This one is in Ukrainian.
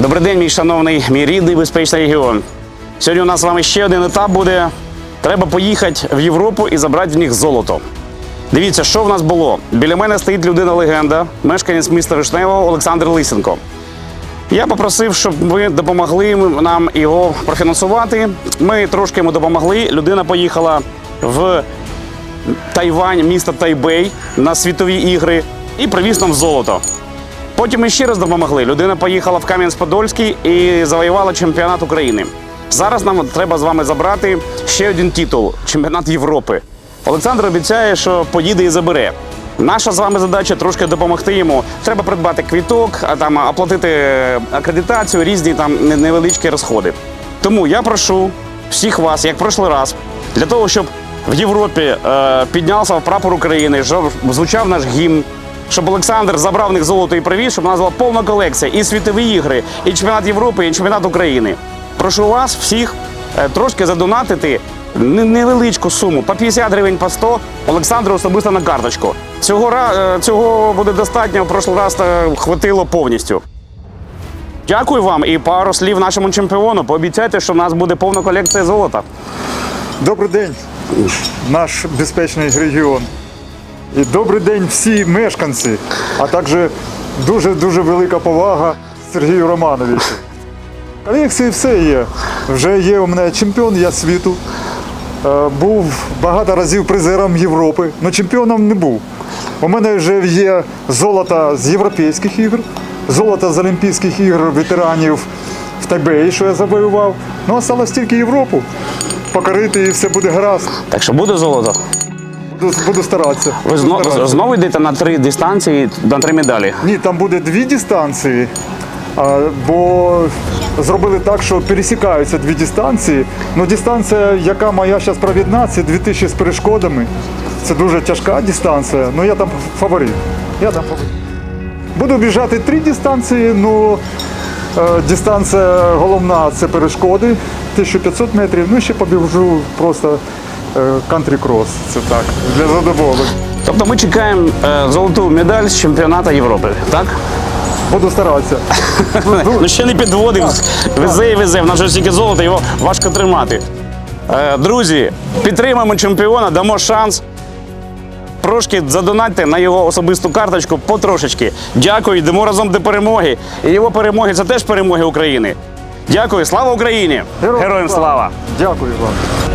Добрий день, мій шановний, мій рідний безпечний регіон. Сьогодні у нас з вами ще один етап буде. Треба поїхати в Європу і забрати в них золото. Дивіться, що в нас було. Біля мене стоїть людина-легенда, мешканець міста Вишневого Олександр Лисенко. Я попросив, щоб ви допомогли нам його профінансувати. Ми трошки йому допомогли. Людина поїхала в Тайвань, місто Тайбей на світові ігри і привіз нам золото. Потім ми ще раз допомогли. Людина поїхала в Кам'янець-Подольський і завоювала чемпіонат України. Зараз нам треба з вами забрати ще один титул чемпіонат Європи. Олександр обіцяє, що поїде і забере. Наша з вами задача трошки допомогти йому. Треба придбати квіток, а там оплатити акредитацію, різні там невеличкі розходи. Тому я прошу всіх вас, як прошлий раз, для того, щоб в Європі е, піднявся прапор України, звучав наш гімн, щоб Олександр забрав в них золото і привіз, щоб у нас була повна колекція і світові ігри, і чемпіонат Європи, і чемпіонат України. Прошу вас всіх е, трошки задонатити невеличку суму, по 50 гривень по 100, Олександру особисто на карточку. Цього, е, цього буде достатньо, в раз е, хватило повністю. Дякую вам і пару слів нашому чемпіону. Пообіцяйте, що в нас буде повна колекція золота. Добрий день, наш безпечний регіон. І добрий день всі мешканці, а також дуже-дуже велика повага Сергію Романовичу. Колекції все є. Вже є у мене чемпіон я світу. Е, Був багато разів призером Європи, але чемпіоном не був. У мене вже є золото з європейських ігор, золото з Олімпійських ігор ветеранів в Тайбеї, що я завоював. Ну, осталось тільки Європу покорити і все буде гаразд. Так що буде золото? Буду, буду старатися. Ви Буду знову, старатися. знову йдете на три дистанції, на три медалі. Ні, там буде дві дистанції, а, бо зробили так, що пересікаються дві дистанції. Ну, дистанція, яка моя зараз провідна, це 2000 з перешкодами. Це дуже тяжка дистанція, ну я там фаворит. Я там фаворит. Буду біжати три дистанції, ну е, дистанція головна це перешкоди, 1500 метрів. Ну ще побіжу просто е, кантрі-крос. Це так, для задоволення. Тобто ми чекаємо е, золоту медаль з чемпіонату Європи, так? Буду старатися. Ну ще не підводив. Везе і везе. В нас же стільки золота, його важко тримати. Е, друзі, підтримаємо чемпіона, дамо шанс. Трошки задонатьте на його особисту карточку потрошечки. Дякую, йдемо разом до перемоги. І його перемоги це теж перемоги України. Дякую, слава Україні! Героям слава! Дякую вам.